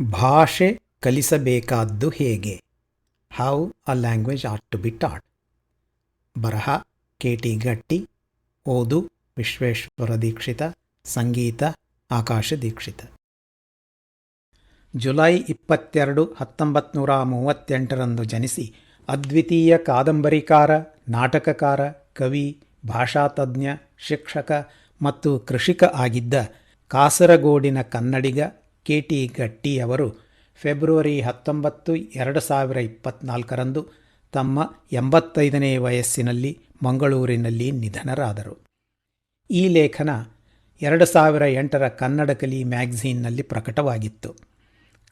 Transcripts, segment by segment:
ಭಾಷೆ ಕಲಿಸಬೇಕಾದ್ದು ಹೇಗೆ? How a language are to be taught ಬರಹ ಕೆ ಟಿ ಗಟ್ಟಿ, ಓದು, ವಿಶ್ವೇಶ್ವರ ದೀಕ್ಷಿತ, ಸಂಗೀತ, ಆಕಾಶ ದೀಕ್ಷಿತ. ಜುಲೈ ಇಪ್ಪತ್ತೆರಡು ಹತ್ತೊಂಬತ್ತು ನೂರ ಮೂವತ್ತೆಂಟರಂದು ಜನಿಸಿ ಅದ್ವಿತೀಯ ಕಾದಂಬರಿಕಾರ, ನಾಟಕಕಾರ, ಕವಿ, ಭಾಷಾತಜ್ಞ, ಶಿಕ್ಷಕ ಮತ್ತು ಕೃಷಿಕ ಆಗಿದ್ದ ಕಾಸರಗೋಡಿನ ಕನ್ನಡಿಗ ಕೆ ಟಿ ಗಟ್ಟಿಯವರು ಫೆಬ್ರವರಿ ಹತ್ತೊಂಬತ್ತು, ಎರಡು ಸಾವಿರ ಇಪ್ಪತ್ನಾಲ್ಕರಂದು ತಮ್ಮ ಎಂಬತ್ತೈದನೇ ವಯಸ್ಸಿನಲ್ಲಿ ಮಂಗಳೂರಿನಲ್ಲಿ ನಿಧನರಾದರು. ಈ ಲೇಖನ ಎರಡು ಸಾವಿರ ಎಂಟರ ಕನ್ನಡ ಕಲಿ ಮ್ಯಾಗ್ಝೀನ್ನಲ್ಲಿ ಪ್ರಕಟವಾಗಿತ್ತು.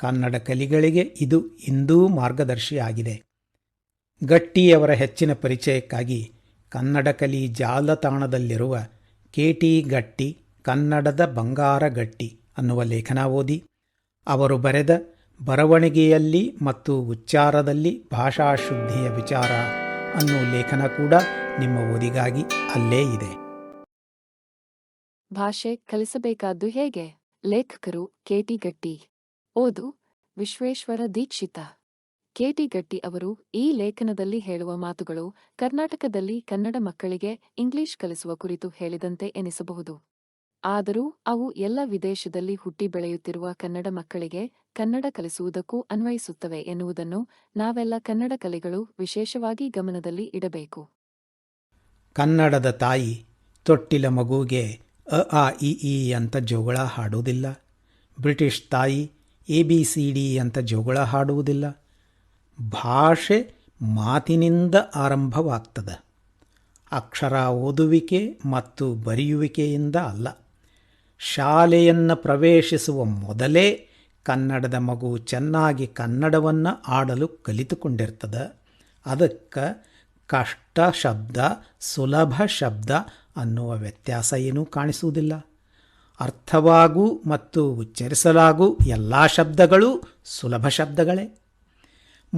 ಕನ್ನಡ ಕಲಿಗಳಿಗೆ ಇದು ಇಂದೂ ಮಾರ್ಗದರ್ಶಿಯಾಗಿದೆ. ಗಟ್ಟಿಯವರ ಹೆಚ್ಚಿನ ಪರಿಚಯಕ್ಕಾಗಿ ಕನ್ನಡ ಕಲಿ ಜಾಲತಾಣದಲ್ಲಿರುವ ಕೆ ಟಿ ಗಟ್ಟಿ ಕನ್ನಡದ ಬಂಗಾರ ಗಟ್ಟಿ ಅನ್ನುವ ಲೇಖನ ಓದಿ ಅವರು ಬರೆದ ಬರವಣಿಗೆಯಲ್ಲಿ ಮತ್ತು ಉಚ್ಚಾರದಲ್ಲಿ ಭಾಷಾಶುದ್ಧಿಯ ವಿಚಾರ ಅನ್ನುವ ಲೇಖನ ಕೂಡ ನಿಮ್ಮ ಓದಿಗಾಗಿ ಅಲ್ಲೇ ಇದೆ. ಭಾಷೆ ಕಲಿಸಬೇಕಾದ್ದು ಹೇಗೆ? ಲೇಖಕರು ಕೆಟಿ ಗಟ್ಟಿ. ಓದು ವಿಶ್ವೇಶ್ವರ ದೀಕ್ಷಿತ. ಕೆಟಿ ಗಟ್ಟಿ ಅವರು ಈ ಲೇಖನದಲ್ಲಿ ಹೇಳುವ ಮಾತುಗಳು ಕರ್ನಾಟಕದಲ್ಲಿ ಕನ್ನಡ ಮಕ್ಕಳಿಗೆ ಇಂಗ್ಲಿಷ್ ಕಲಿಸುವ ಕುರಿತು ಹೇಳಿದಂತೆ ಎನಿಸಬಹುದು. ಆದರೂ ಅವು ಎಲ್ಲ ವಿದೇಶದಲ್ಲಿ ಹುಟ್ಟಿ ಬೆಳೆಯುತ್ತಿರುವ ಕನ್ನಡ ಮಕ್ಕಳಿಗೆ ಕನ್ನಡ ಕಲಿಸುವುದಕ್ಕೂ ಅನ್ವಯಿಸುತ್ತವೆ ಎನ್ನುವುದನ್ನು ನಾವೆಲ್ಲ ಕನ್ನಡ ಕಲೆಗಳು ವಿಶೇಷವಾಗಿ ಗಮನದಲ್ಲಿ ಇಡಬೇಕು. ಕನ್ನಡದ ತಾಯಿ ತೊಟ್ಟಿಲ ಮಗುಗೆ ಅ, ಆ, ಇ ಈ ಅಂತ ಜೋಗಳ ಹಾಡುವುದಿಲ್ಲ. ಬ್ರಿಟಿಷ್ ತಾಯಿ ಎ, ಬಿ, ಸಿ, ಡಿ ಅಂತ ಜೋಗಳ ಹಾಡುವುದಿಲ್ಲ. ಭಾಷೆ ಮಾತಿನಿಂದ ಆರಂಭವಾಗ್ತದೆ. ಅಕ್ಷರ ಓದುವಿಕೆ ಮತ್ತು ಬರೆಯುವಿಕೆಯಿಂದ ಅಲ್ಲ. ಶಾಲೆಯನ್ನು ಪ್ರವೇಶಿಸುವ ಮೊದಲೇ ಕನ್ನಡದ ಮಗು ಚೆನ್ನಾಗಿ ಕನ್ನಡವನ್ನು ಆಡಲು ಕಲಿತುಕೊಂಡಿರ್ತದೆ. ಅದಕ್ಕೆ ಕಷ್ಟ ಶಬ್ದ, ಸುಲಭ ಶಬ್ದ ಅನ್ನುವ ವ್ಯತ್ಯಾಸ ಏನೂ ಕಾಣಿಸುವುದಿಲ್ಲ. ಅರ್ಥವಾಗು ಮತ್ತು ಉಚ್ಚರಿಸಲಾಗು ಎಲ್ಲ ಶಬ್ದಗಳು ಸುಲಭ ಶಬ್ದಗಳೇ.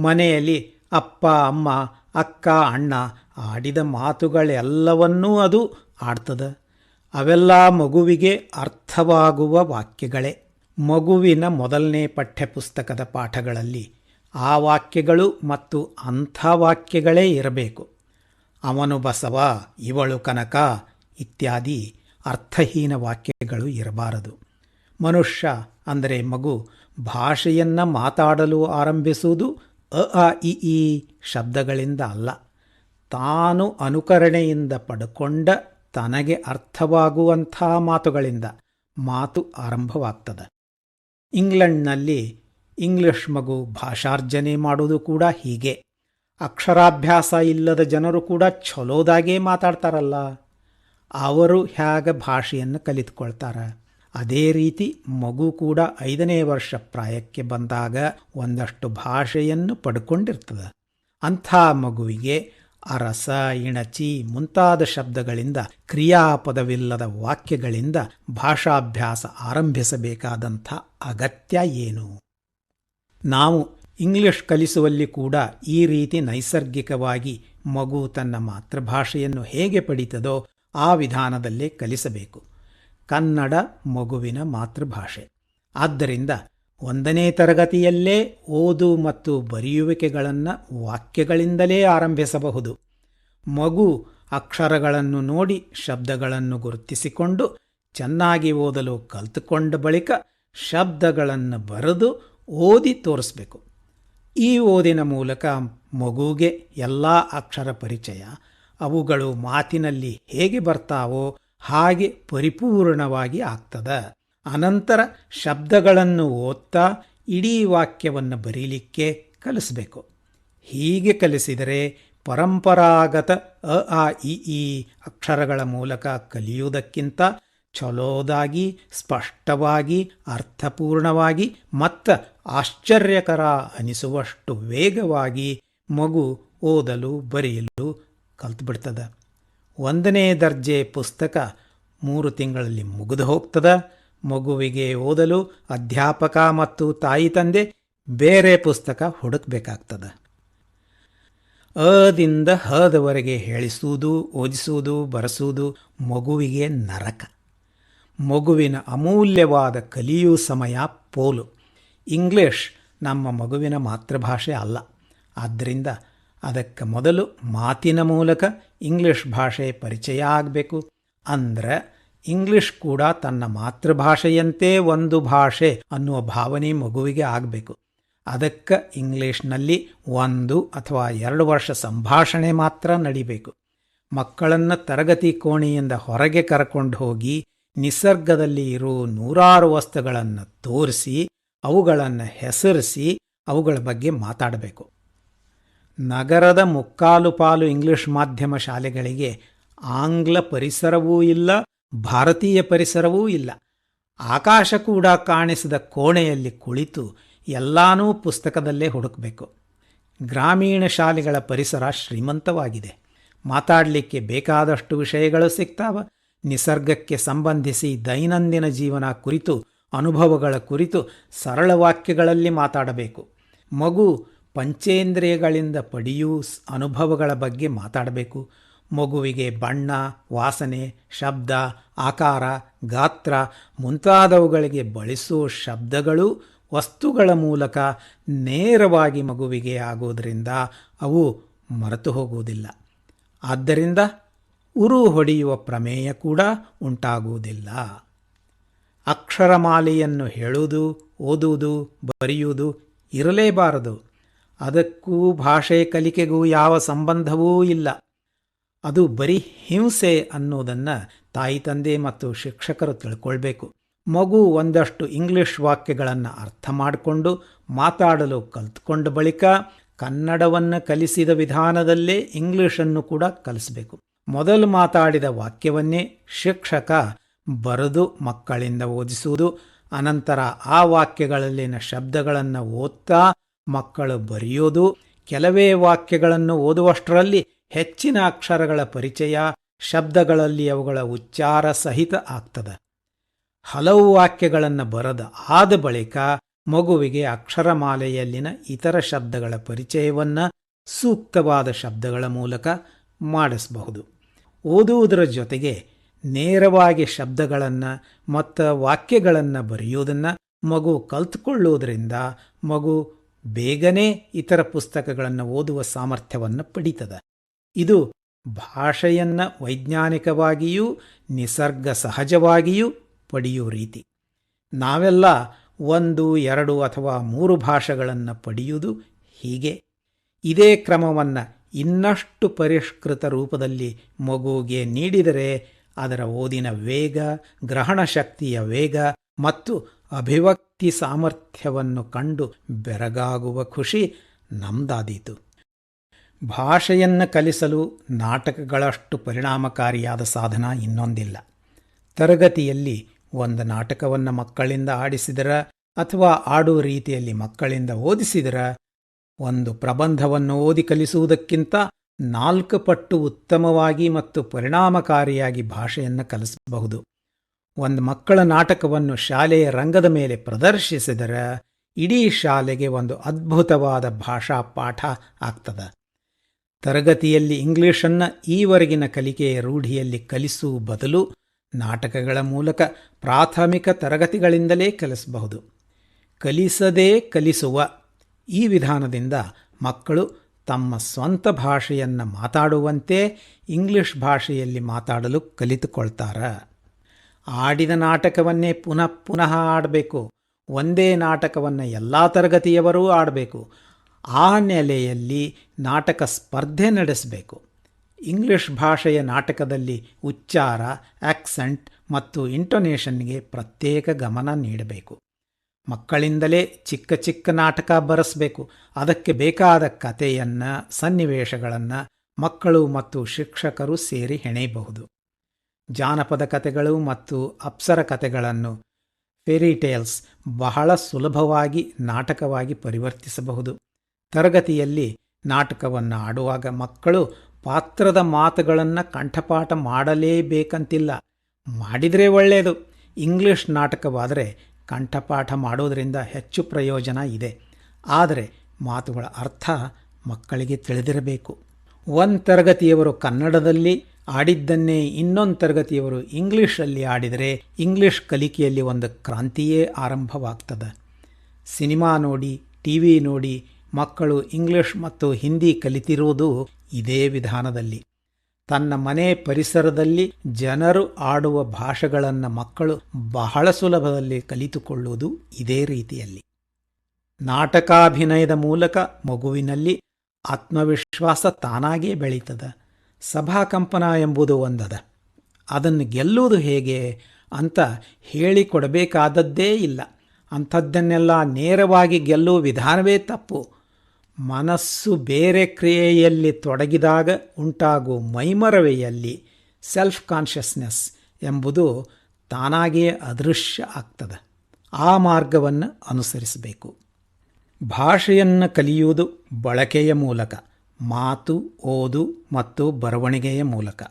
ಮನೆಯಲ್ಲಿ ಅಪ್ಪ, ಅಮ್ಮ, ಅಕ್ಕ, ಅಣ್ಣ ಆಡಿದ ಮಾತುಗಳೆಲ್ಲವನ್ನೂ ಅದು ಆಡ್ತದೆ. ಅವೆಲ್ಲ ಮಗುವಿಗೆ ಅರ್ಥವಾಗುವ ವಾಕ್ಯಗಳೇ. ಮಗುವಿನ ಮೊದಲನೇ ಪಠ್ಯಪುಸ್ತಕದ ಪಾಠಗಳಲ್ಲಿ ಆ ವಾಕ್ಯಗಳು ಮತ್ತು ಅಂಥ ವಾಕ್ಯಗಳೇ ಇರಬೇಕು. ಅವನು ಬಸವ, ಇವಳು ಕನಕ ಇತ್ಯಾದಿ ಅರ್ಥಹೀನ ವಾಕ್ಯಗಳು ಇರಬಾರದು. ಮನುಷ್ಯ ಅಂದರೆ ಮಗು ಭಾಷೆಯನ್ನು ಮಾತಾಡಲು ಆರಂಭಿಸುವುದು ಅ ಅ, ಇ ಈ ಶಬ್ದಗಳಿಂದ ಅಲ್ಲ. ತಾನು ಅನುಕರಣೆಯಿಂದ ಪಡ್ಕೊಂಡ ತನಗೆ ಅರ್ಥವಾಗುವಂಥ ಮಾತುಗಳಿಂದ ಮಾತು ಆರಂಭವಾಗ್ತದೆ. ಇಂಗ್ಲೆಂಡ್ನಲ್ಲಿ ಇಂಗ್ಲಿಷ್ ಮಗು ಭಾಷಾರ್ಜನೆ ಮಾಡುವುದು ಕೂಡ ಹೀಗೆ. ಅಕ್ಷರಾಭ್ಯಾಸ ಇಲ್ಲದ ಜನರು ಕೂಡ ಚಲೋದಾಗೇ ಮಾತಾಡ್ತಾರಲ್ಲ. ಅವರು ಹೇಗೆ ಭಾಷೆಯನ್ನು ಕಲಿತುಕೊಳ್ತಾರೆ? ಅದೇ ರೀತಿ ಮಗು ಕೂಡ ಐದನೇ ವರ್ಷ ಪ್ರಾಯಕ್ಕೆ ಬಂದಾಗ ಒಂದಷ್ಟು ಭಾಷೆಯನ್ನು ಪಡ್ಕೊಂಡಿರ್ತದೆ. ಅಂಥ ಮಗುವಿಗೆ ಅರಸ, ಇಣಚಿ ಮುಂತಾದ ಶಬ್ದಗಳಿಂದ, ಕ್ರಿಯಾಪದವಿಲ್ಲದ ವಾಕ್ಯಗಳಿಂದ ಭಾಷಾಭ್ಯಾಸ ಆರಂಭಿಸಬೇಕಾದಂಥ ಅಗತ್ಯ ಏನು? ನಾವು ಇಂಗ್ಲಿಷ್ ಕಲಿಸುವಲ್ಲಿ ಕೂಡ ಈ ರೀತಿ ನೈಸರ್ಗಿಕವಾಗಿ ಮಗು ತನ್ನ ಮಾತೃಭಾಷೆಯನ್ನು ಹೇಗೆ ಪಡಿತದೋ ಆ ವಿಧಾನದಲ್ಲೇ ಕಲಿಸಬೇಕು. ಕನ್ನಡ ಮಗುವಿನ ಮಾತೃಭಾಷೆ. ಆದ್ದರಿಂದ ಒಂದನೇ ತರಗತಿಯಲ್ಲೇ ಓದು ಮತ್ತು ಬರೆಯುವಿಕೆಗಳನ್ನು ವಾಕ್ಯಗಳಿಂದಲೇ ಆರಂಭಿಸಬಹುದು. ಮಗು ಅಕ್ಷರಗಳನ್ನು ನೋಡಿ ಶಬ್ದಗಳನ್ನು ಗುರುತಿಸಿಕೊಂಡು ಚೆನ್ನಾಗಿ ಓದಲು ಕಲ್ತುಕೊಂಡ ಬಳಿಕ ಶಬ್ದಗಳನ್ನು ಬರೆದು ಓದಿ ತೋರಿಸ್ಬೇಕು. ಈ ಓದಿನ ಮೂಲಕ ಮಗುಗೆ ಎಲ್ಲ ಅಕ್ಷರ ಪರಿಚಯ, ಅವುಗಳು ಮಾತಿನಲ್ಲಿ ಹೇಗೆ ಬರ್ತಾವೋ ಹಾಗೆ ಪರಿಪೂರ್ಣವಾಗಿ ಆಗ್ತದೆ. ಅನಂತರ ಶಬ್ದಗಳನ್ನು ಓದ್ತಾ ಇಡೀ ವಾಕ್ಯವನ್ನು ಬರೀಲಿಕ್ಕೆ ಕಲಿಸಬೇಕು. ಹೀಗೆ ಕಲಿಸಿದರೆ ಪರಂಪರಾಗತ ಅ, ಆ, ಇ, ಈ ಅಕ್ಷರಗಳ ಮೂಲಕ ಕಲಿಯುವುದಕ್ಕಿಂತ ಚಲೋದಾಗಿ, ಸ್ಪಷ್ಟವಾಗಿ, ಅರ್ಥಪೂರ್ಣವಾಗಿ, ಮತ್ತು ಆಶ್ಚರ್ಯಕರ ಅನಿಸುವಷ್ಟು ವೇಗವಾಗಿ ಮಗು ಓದಲು, ಬರೆಯಲು ಕಲ್ತ್ಬಿಡ್ತದೆ. ಒಂದನೇ ದರ್ಜೆ ಪುಸ್ತಕ ಮೂರು ತಿಂಗಳಲ್ಲಿ ಮುಗಿದು ಹೋಗ್ತದ. ಮಗುವಿಗೆ ಓದಲು ಅಧ್ಯಾಪಕ ಮತ್ತು ತಾಯಿ ತಂದೆ ಬೇರೆ ಪುಸ್ತಕ ಹುಡುಕಬೇಕಾಗ್ತದೆ. ಅದಿಂದ ಹದವರೆಗೆ ಹೇಳಿಸುವುದು, ಓದಿಸುವುದು, ಬರೆಸುವುದು ಮಗುವಿಗೆ ನರಕ. ಮಗುವಿನ ಅಮೂಲ್ಯವಾದ ಕಲಿಯು ಸಮಯ ಪೋಲು. ಇಂಗ್ಲಿಷ್ ನಮ್ಮ ಮಗುವಿನ ಮಾತೃಭಾಷೆ ಅಲ್ಲ. ಆದ್ದರಿಂದ ಅದಕ್ಕೆ ಮೊದಲು ಮಾತಿನ ಮೂಲಕ ಇಂಗ್ಲಿಷ್ ಭಾಷೆ ಪರಿಚಯ ಆಗಬೇಕು. ಅಂದ್ರೆ ಇಂಗ್ಲಿಷ್ ಕೂಡ ತನ್ನ ಮಾತೃಭಾಷೆಯಂತೆ ಒಂದು ಭಾಷೆ ಅನ್ನುವ ಭಾವನೆ ಮಗುವಿಗೆ ಆಗಬೇಕು. ಅದಕ್ಕೆ ಇಂಗ್ಲೀಷ್ನಲ್ಲಿ ಒಂದು ಅಥವಾ ಎರಡು ವರ್ಷ ಸಂಭಾಷಣೆ ಮಾತ್ರ ನಡಿಬೇಕು. ಮಕ್ಕಳನ್ನು ತರಗತಿ ಕೋಣೆಯಿಂದ ಹೊರಗೆ ಕರ್ಕೊಂಡು ಹೋಗಿ ನಿಸರ್ಗದಲ್ಲಿ ಇರೋ ನೂರಾರು ವಸ್ತುಗಳನ್ನು ತೋರಿಸಿ, ಅವುಗಳನ್ನು ಹೆಸರಿಸಿ, ಅವುಗಳ ಬಗ್ಗೆ ಮಾತಾಡಬೇಕು. ನಗರದ ಮುಕ್ಕಾಲು ಪಾಲು ಇಂಗ್ಲಿಷ್ ಮಾಧ್ಯಮ ಶಾಲೆಗಳಿಗೆ ಆಂಗ್ಲ ಪರಿಸರವೂ ಇಲ್ಲ ಭಾರತೀಯ ಪರಿಸರವೂ ಇಲ್ಲ. ಆಕಾಶ ಕೂಡ ಕಾಣಿಸಿದ ಕೋಣೆಯಲ್ಲಿ ಕುಳಿತು ಎಲ್ಲಾನೂ ಪುಸ್ತಕದಲ್ಲೇ ಹುಡುಕಬೇಕು. ಗ್ರಾಮೀಣ ಶಾಲೆಗಳ ಪರಿಸರ ಶ್ರೀಮಂತವಾಗಿದೆ. ಮಾತಾಡಲಿಕ್ಕೆ ಬೇಕಾದಷ್ಟು ವಿಷಯಗಳು ಸಿಗ್ತಾವ. ನಿಸರ್ಗಕ್ಕೆ ಸಂಬಂಧಿಸಿ ದೈನಂದಿನ ಜೀವನ ಕುರಿತು, ಅನುಭವಗಳ ಕುರಿತು ಸರಳ ವಾಕ್ಯಗಳಲ್ಲಿ ಮಾತಾಡಬೇಕು. ಮಗು ಪಂಚೇಂದ್ರಿಯಗಳಿಂದ ಪಡೆಯೂ ಅನುಭವಗಳ ಬಗ್ಗೆ ಮಾತಾಡಬೇಕು. ಮಗುವಿಗೆ ಬಣ್ಣ, ವಾಸನೆ, ಶಬ್ದ, ಆಕಾರ, ಗಾತ್ರ ಮುಂತಾದವುಗಳಿಗೆ ಬಳಸೋ ಶಬ್ದಗಳು ವಸ್ತುಗಳ ಮೂಲಕ ನೇರವಾಗಿ ಮಗುವಿಗೆ ಆಗೋದರಿಂದ ಅವು ಮರೆತು ಹೋಗುವುದಿಲ್ಲ. ಆದ್ದರಿಂದ ಉರು ಹೊಡೆಯುವ ಪ್ರಮೇಯ ಕೂಡ ಉಂಟಾಗುವುದಿಲ್ಲ. ಅಕ್ಷರಮಾಲೆಯನ್ನು ಹೇಳುವುದು, ಓದುವುದು, ಬರೆಯುವುದು ಇರಲೇಬಾರದು. ಅದಕ್ಕೂ ಭಾಷೆ ಕಲಿಕೆಗೂ ಯಾವ ಸಂಬಂಧವೂ ಇಲ್ಲ. ಅದು ಬರೀ ಹಿಂಸೆ ಅನ್ನೋದನ್ನು ತಾಯಿ, ತಂದೆ ಮತ್ತು ಶಿಕ್ಷಕರು ತಿಳ್ಕೊಳ್ಬೇಕು. ಮಗು ಒಂದಷ್ಟು ಇಂಗ್ಲಿಷ್ ವಾಕ್ಯಗಳನ್ನು ಅರ್ಥ ಮಾಡಿಕೊಂಡು ಮಾತಾಡಲು ಕಲ್ತ್ಕೊಂಡ ಬಳಿಕ ಕನ್ನಡವನ್ನು ಕಲಿಸಿದ ವಿಧಾನದಲ್ಲೇ ಇಂಗ್ಲಿಷನ್ನು ಕೂಡ ಕಲಿಸಬೇಕು. ಮೊದಲು ಮಾತಾಡಿದ ವಾಕ್ಯವನ್ನೇ ಶಿಕ್ಷಕ ಬರೆದು ಮಕ್ಕಳಿಂದ ಓದಿಸುವುದು, ಅನಂತರ ಆ ವಾಕ್ಯಗಳಲ್ಲಿನ ಶಬ್ದಗಳನ್ನು ಓದ್ತಾ ಮಕ್ಕಳು ಬರೆಯೋದು, ಕೆಲವೇ ವಾಕ್ಯಗಳನ್ನು ಓದುವಷ್ಟರಲ್ಲಿ ಹೆಚ್ಚಿನ ಅಕ್ಷರಗಳ ಪರಿಚಯ ಶಬ್ದಗಳಲ್ಲಿ ಅವುಗಳ ಉಚ್ಚಾರ ಸಹಿತ ಆಗ್ತದ. ಹಲವು ವಾಕ್ಯಗಳನ್ನು ಬರದ ಆದ ಬಳಿಕ ಮಗುವಿಗೆ ಅಕ್ಷರಮಾಲೆಯಲ್ಲಿನ ಇತರ ಶಬ್ದಗಳ ಪರಿಚಯವನ್ನು ಸೂಕ್ತವಾದ ಶಬ್ದಗಳ ಮೂಲಕ ಮಾಡಿಸಬಹುದು. ಓದುವುದರ ಜೊತೆಗೆ ನೇರವಾಗಿ ಶಬ್ದಗಳನ್ನು ಮತ್ತು ವಾಕ್ಯಗಳನ್ನು ಬರೆಯುವುದನ್ನು ಮಗು ಕಲ್ತುಕೊಳ್ಳುವುದರಿಂದ ಮಗು ಬೇಗನೆ ಇತರ ಪುಸ್ತಕಗಳನ್ನು ಓದುವ ಸಾಮರ್ಥ್ಯವನ್ನು ಪಡೀತದೆ. ಇದು ಭಾಷೆಯನ್ನು ವೈಜ್ಞಾನಿಕವಾಗಿಯೂ ನಿಸರ್ಗ ಸಹಜವಾಗಿಯೂ ಪಡೆಯುವ ರೀತಿ. ನಾವೆಲ್ಲ ಒಂದು, ಎರಡು ಅಥವಾ ಮೂರು ಭಾಷೆಗಳನ್ನು ಪಡೆಯುವುದು ಹೀಗೆ. ಇದೇ ಕ್ರಮವನ್ನು ಇನ್ನಷ್ಟು ಪರಿಷ್ಕೃತ ರೂಪದಲ್ಲಿ ಮಗುವಿಗೆ ನೀಡಿದರೆ ಅದರ ಓದಿನ ವೇಗ, ಗ್ರಹಣ ಶಕ್ತಿಯ ವೇಗ ಮತ್ತು ಅಭಿವ್ಯಕ್ತಿ ಸಾಮರ್ಥ್ಯವನ್ನು ಕಂಡು ಬೆರಗಾಗುವ ಖುಷಿ ನಮ್ದಾದೀತು. ಭಾಷೆಯನ್ನು ಕಲಿಸಲು ನಾಟಕಗಳಷ್ಟು ಪರಿಣಾಮಕಾರಿಯಾದ ಸಾಧನ ಇನ್ನೊಂದಿಲ್ಲ. ತರಗತಿಯಲ್ಲಿ ಒಂದು ನಾಟಕವನ್ನು ಮಕ್ಕಳಿಂದ ಆಡಿಸಿದರ ಅಥವಾ ಆಡುವ ರೀತಿಯಲ್ಲಿ ಮಕ್ಕಳಿಂದ ಓದಿಸಿದರ, ಒಂದು ಪ್ರಬಂಧವನ್ನು ಓದಿ ಕಲಿಸುವುದಕ್ಕಿಂತ ನಾಲ್ಕು ಪಟ್ಟು ಉತ್ತಮವಾಗಿ ಮತ್ತು ಪರಿಣಾಮಕಾರಿಯಾಗಿ ಭಾಷೆಯನ್ನು ಕಲಿಸಬಹುದು. ಒಂದು ಮಕ್ಕಳ ನಾಟಕವನ್ನು ಶಾಲೆಯ ರಂಗದ ಮೇಲೆ ಪ್ರದರ್ಶಿಸಿದರೆ ಇಡೀ ಶಾಲೆಗೆ ಒಂದು ಅದ್ಭುತವಾದ ಭಾಷಾ ಪಾಠ ಆಗ್ತದೆ. ತರಗತಿಯಲ್ಲಿ ಇಂಗ್ಲಿಷನ್ನು ಈವರೆಗಿನ ಕಲಿಕೆಯ ರೂಢಿಯಲ್ಲಿ ಕಲಿಸುವ ಬದಲು ನಾಟಕಗಳ ಮೂಲಕ ಪ್ರಾಥಮಿಕ ತರಗತಿಗಳಿಂದಲೇ ಕಲಿಸಬಹುದು. ಕಲಿಸದೇ ಕಲಿಸುವ ಈ ವಿಧಾನದಿಂದ ಮಕ್ಕಳು ತಮ್ಮ ಸ್ವಂತ ಭಾಷೆಯನ್ನು ಮಾತಾಡುವಂತೆ ಇಂಗ್ಲಿಷ್ ಭಾಷೆಯಲ್ಲಿ ಮಾತಾಡಲು ಕಲಿತುಕೊಳ್ತಾರೆ. ಆಡಿದ ನಾಟಕವನ್ನೇ ಪುನಃ ಪುನಃ ಆಡಬೇಕು. ಒಂದೇ ನಾಟಕವನ್ನು ಎಲ್ಲ ತರಗತಿಯವರೂ ಆಡಬೇಕು. ಆ ನೆಲೆಯಲ್ಲಿ ನಾಟಕ ಸ್ಪರ್ಧೆ ನಡೆಸಬೇಕು. ಇಂಗ್ಲಿಷ್ ಭಾಷೆಯ ನಾಟಕದಲ್ಲಿ ಉಚ್ಚಾರ ಆಕ್ಸೆಂಟ್ ಮತ್ತು ಇಂಟೊನೇಷನ್ಗೆ ಪ್ರತ್ಯೇಕ ಗಮನ ನೀಡಬೇಕು. ಮಕ್ಕಳಿಂದಲೇ ಚಿಕ್ಕ ಚಿಕ್ಕ ನಾಟಕ ಬರೆಸಬೇಕು. ಅದಕ್ಕೆ ಬೇಕಾದ ಕಥೆಯನ್ನು, ಸನ್ನಿವೇಶಗಳನ್ನು ಮಕ್ಕಳು ಮತ್ತು ಶಿಕ್ಷಕರು ಸೇರಿ ಹೆಣೆಯಬಹುದು. ಜಾನಪದ ಕಥೆಗಳು ಮತ್ತು ಅಪ್ಸರ ಕಥೆಗಳನ್ನು ಫೇರಿ ಟೇಲ್ಸ್ ಬಹಳ ಸುಲಭವಾಗಿ ನಾಟಕವಾಗಿ ಪರಿವರ್ತಿಸಬಹುದು. ತರಗತಿಯಲ್ಲಿ ನಾಟಕವನ್ನು ಆಡುವಾಗ ಮಕ್ಕಳು ಪಾತ್ರದ ಮಾತುಗಳನ್ನು ಕಂಠಪಾಠ ಮಾಡಲೇಬೇಕಂತಿಲ್ಲ. ಮಾಡಿದರೆ ಒಳ್ಳೆಯದು ಇಂಗ್ಲಿಷ್ ನಾಟಕವಾದರೆ ಕಂಠಪಾಠ ಮಾಡೋದರಿಂದ ಹೆಚ್ಚು ಪ್ರಯೋಜನ ಇದೆ. ಆದರೆ ಮಾತುಗಳ ಅರ್ಥ ಮಕ್ಕಳಿಗೆ ತಿಳಿದಿರಬೇಕು. ಒಂದು ತರಗತಿಯವರು ಕನ್ನಡದಲ್ಲಿ ಆಡಿದ್ದನ್ನೇ ಇನ್ನೊಂದು ತರಗತಿಯವರು ಇಂಗ್ಲೀಷಲ್ಲಿ ಆಡಿದರೆ ಇಂಗ್ಲಿಷ್ ಕಲಿಕೆಯಲ್ಲಿ ಒಂದು ಕ್ರಾಂತಿಯೇ ಆರಂಭವಾಗ್ತದೆ. ಸಿನಿಮಾ ನೋಡಿ ಟಿ ವಿ ನೋಡಿ ಮಕ್ಕಳು ಇಂಗ್ಲಿಷ್ ಮತ್ತು ಹಿಂದಿ ಕಲಿತಿರುವುದು ಇದೇ ವಿಧಾನದಲ್ಲಿ. ತನ್ನ ಮನೆ ಪರಿಸರದಲ್ಲಿ ಜನರು ಆಡುವ ಭಾಷೆಗಳನ್ನು ಮಕ್ಕಳು ಬಹಳ ಸುಲಭದಲ್ಲಿ ಕಲಿತುಕೊಳ್ಳುವುದು ಇದೇ ರೀತಿಯಲ್ಲಿ. ನಾಟಕಾಭಿನಯದ ಮೂಲಕ ಮಗುವಿನಲ್ಲಿ ಆತ್ಮವಿಶ್ವಾಸ ತಾನಾಗೇ ಬೆಳೀತದ. ಸಭಾಕಂಪನ ಎಂಬುದು ಒಂದದ. ಅದನ್ನು ಗೆಲ್ಲುವುದು ಹೇಗೆ ಅಂತ ಹೇಳಿಕೊಡಬೇಕಾದದ್ದೇ ಇಲ್ಲ. ಅಂಥದ್ದನ್ನೆಲ್ಲ ನೇರವಾಗಿ ಗೆಲ್ಲುವ ವಿಧಾನವೇ ತಪ್ಪು. ಮನಸ್ಸು ಬೇರೆ ಕ್ರಿಯೆಯಲ್ಲಿ ತೊಡಗಿದಾಗ ಉಂಟಾಗುವ ಮೈಮರವೆಯಲ್ಲಿ ಸೆಲ್ಫ್ ಕಾನ್ಷಿಯಸ್ನೆಸ್ ಎಂಬುದು ತಾನಾಗಿಯೇ ಅದೃಶ್ಯ ಆಗ್ತದೆ. ಆ ಮಾರ್ಗವನ್ನು ಅನುಸರಿಸಬೇಕು. ಭಾಷೆಯನ್ನು ಕಲಿಯುವುದು ಬಳಕೆಯ ಮೂಲಕ, ಮಾತು, ಓದು ಮತ್ತು ಬರವಣಿಗೆಯ ಮೂಲಕ.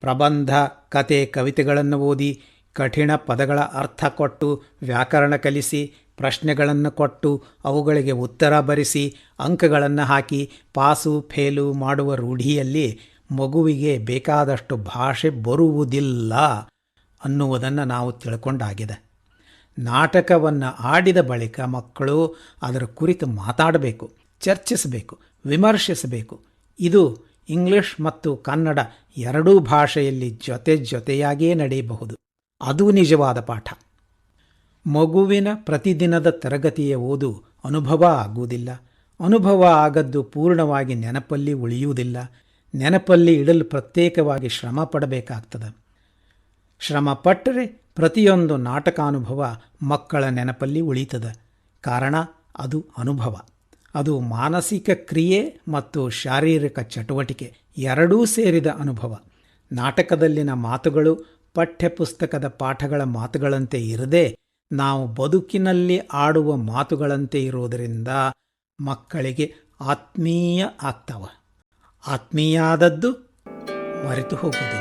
ಪ್ರಬಂಧ, ಕತೆ, ಕವಿತೆಗಳನ್ನು ಓದಿ ಕಠಿಣ ಪದಗಳ ಅರ್ಥ ಕೊಟ್ಟು ವ್ಯಾಕರಣ ಕಲಿಸಿ ಪ್ರಶ್ನೆಗಳನ್ನು ಕೊಟ್ಟು ಅವುಗಳಿಗೆ ಉತ್ತರ ಬರೆಸಿ ಅಂಕಗಳನ್ನು ಹಾಕಿ ಪಾಸು ಫೇಲು ಮಾಡುವ ರೂಢಿಯಲ್ಲಿ ಮಗುವಿಗೆ ಬೇಕಾದಷ್ಟು ಭಾಷೆ ಬರುವುದಿಲ್ಲ ಅನ್ನುವುದನ್ನು ನಾವು ತಿಳ್ಕೊಂಡಾಗಿದೆ. ನಾಟಕವನ್ನು ಆಡಿದ ಬಳಿಕ ಮಕ್ಕಳು ಅದರ ಕುರಿತು ಮಾತಾಡಬೇಕು, ಚರ್ಚಿಸಬೇಕು, ವಿಮರ್ಶಿಸಬೇಕು. ಇದು ಇಂಗ್ಲಿಷ್ ಮತ್ತು ಕನ್ನಡ ಎರಡೂ ಭಾಷೆಯಲ್ಲಿ ಜೊತೆ ಜೊತೆಯಾಗಿಯೇ ನಡೆಯಬಹುದು. ಅದು ನಿಜವಾದ ಪಾಠ. ಮಗುವಿನ ಪ್ರತಿದಿನದ ತರಗತಿಯ ಓದು ಅನುಭವ ಆಗುವುದಿಲ್ಲ. ಅನುಭವ ಆಗದ್ದು ಪೂರ್ಣವಾಗಿ ನೆನಪಲ್ಲಿ ಉಳಿಯುವುದಿಲ್ಲ. ನೆನಪಲ್ಲಿ ಇಡಲು ಪ್ರತ್ಯೇಕವಾಗಿ ಶ್ರಮ ಪಡಬೇಕಾಗ್ತದೆ. ಶ್ರಮ ಪಟ್ಟರೆ ಪ್ರತಿಯೊಂದು ನಾಟಕಾನುಭವ ಮಕ್ಕಳ ನೆನಪಲ್ಲಿ ಉಳಿತದೆ. ಕಾರಣ, ಅದು ಅನುಭವ. ಅದು ಮಾನಸಿಕ ಕ್ರಿಯೆ ಮತ್ತು ಶಾರೀರಿಕ ಚಟುವಟಿಕೆ ಎರಡೂ ಸೇರಿದ ಅನುಭವ. ನಾಟಕದಲ್ಲಿನ ಮಾತುಗಳು, ಪಠ್ಯಪುಸ್ತಕದ ಪಾಠಗಳ ಮಾತುಗಳಂತೆ ಇರದೆ ನಾವು ಬದುಕಿನಲ್ಲಿ ಆಡುವ ಮಾತುಗಳಂತೆ ಇರುವುದರಿಂದ ಮಕ್ಕಳಿಗೆ ಆತ್ಮೀಯ ಆಗ್ತವ ಆತ್ಮೀಯ ಆದದ್ದು ಮರೆತು ಹೋಗುವುದಿಲ್ಲ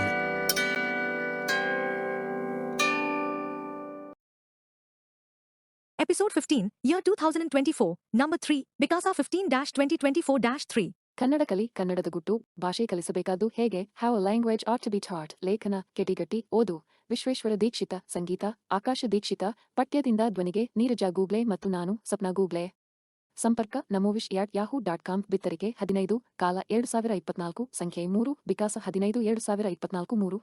Episode 15, Year 2024, Number 3, Bikasa 15 2024 3. Kannada ಕಲಿ ಕನ್ನಡದ ಗುಟ್ಟು, ಭಾಷೆ ಕಲಿಸಬೇಕಾದ್ದು ಹೇಗೆ? Have language ought to be taught ಲೇಖನ, ಕೆಟಿಗಟ್ಟಿ, ಓದು. ವಿಶ್ವೇಶ್ವರ ದೀಕ್ಷಿತ, ಸಂಗೀತ, ಆಕಾಶ ದೀಕ್ಷಿತ, ಪಠ್ಯದಿಂದ ಧ್ವನಿಗೆ ನೀರಜ ಗೂಗ್ಲೆ ಮತ್ತು ನಾನು ಸಪ್ನ ಗೂಗ್ಲೆ. ಸಂಪರ್ಕ ನಮೋವಿಶ್ ಯಾಟ್ ಯಾಹೂ ಡಾಟ್ ಕಾಮ್, ಬಿತ್ತರಿಕೆ, ಹದಿನೈದು, ಕಾಲ ಎರಡು ಸಾವಿರ ಇಪ್ಪತ್ನಾಲ್ಕು, ಸಂಖ್ಯೆ ಮೂರು, ವಿಕಾಸ, ಹದಿನೈದು ಎರಡು ಸಾವಿರ ಇಪ್ಪತ್ನಾಲ್ಕು, ಮೂರು.